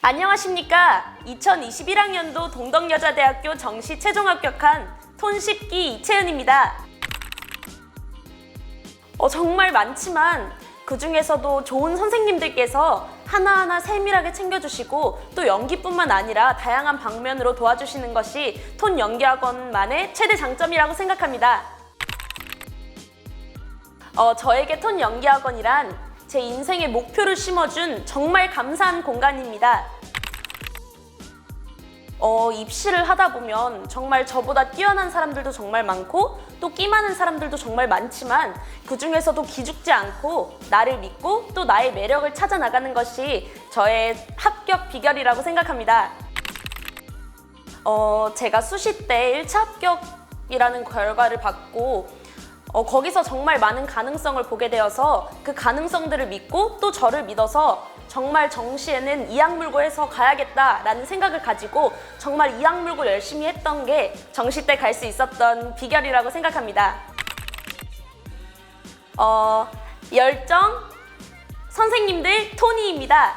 안녕하십니까. 2021학년도 동덕여자대학교 정시 최종 합격한 톤10기 이채은입니다. 어, 정말 많지만 그 중에서도 좋은 선생님들께서 하나하나 세밀하게 챙겨주시고 또 연기뿐만 아니라 다양한 방면으로 도와주시는 것이 톤 연기학원만의 최대 장점이라고 생각합니다. 어, 저에게 톤 연기학원이란 제 인생의 목표를 심어준 정말 감사한 공간입니다. 어, 입시를 하다 보면 정말 저보다 뛰어난 사람들도 정말 많고 또 끼 많은 사람들도 정말 많지만 그 중에서도 기죽지 않고 나를 믿고 또 나의 매력을 찾아 나가는 것이 저의 합격 비결이라고 생각합니다. 어, 제가 수시 때 1차 합격이라는 결과를 받고 어, 거기서 정말 많은 가능성을 보게 되어서 그 가능성들을 믿고 또 저를 믿어서 정말 정시에는 이 악 물고 해서 가야겠다라는 생각을 가지고 정말 이 악 물고 열심히 했던 게 정시 때 갈 수 있었던 비결이라고 생각합니다. 어, 열정, 선생님들 토니입니다.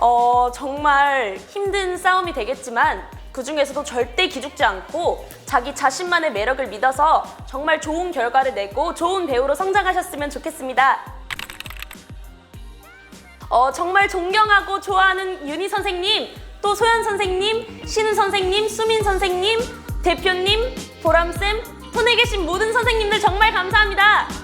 어, 정말 힘든 싸움이 되겠지만 그 중에서도 절대 기죽지 않고 자기 자신만의 매력을 믿어서 정말 좋은 결과를 내고 좋은 배우로 성장하셨으면 좋겠습니다. 어, 정말 존경하고 좋아하는 윤희 선생님, 또 소연 선생님, 신우 선생님, 수민 선생님, 대표님, 보람쌤, 톤에 계신 모든 선생님들 정말 감사합니다.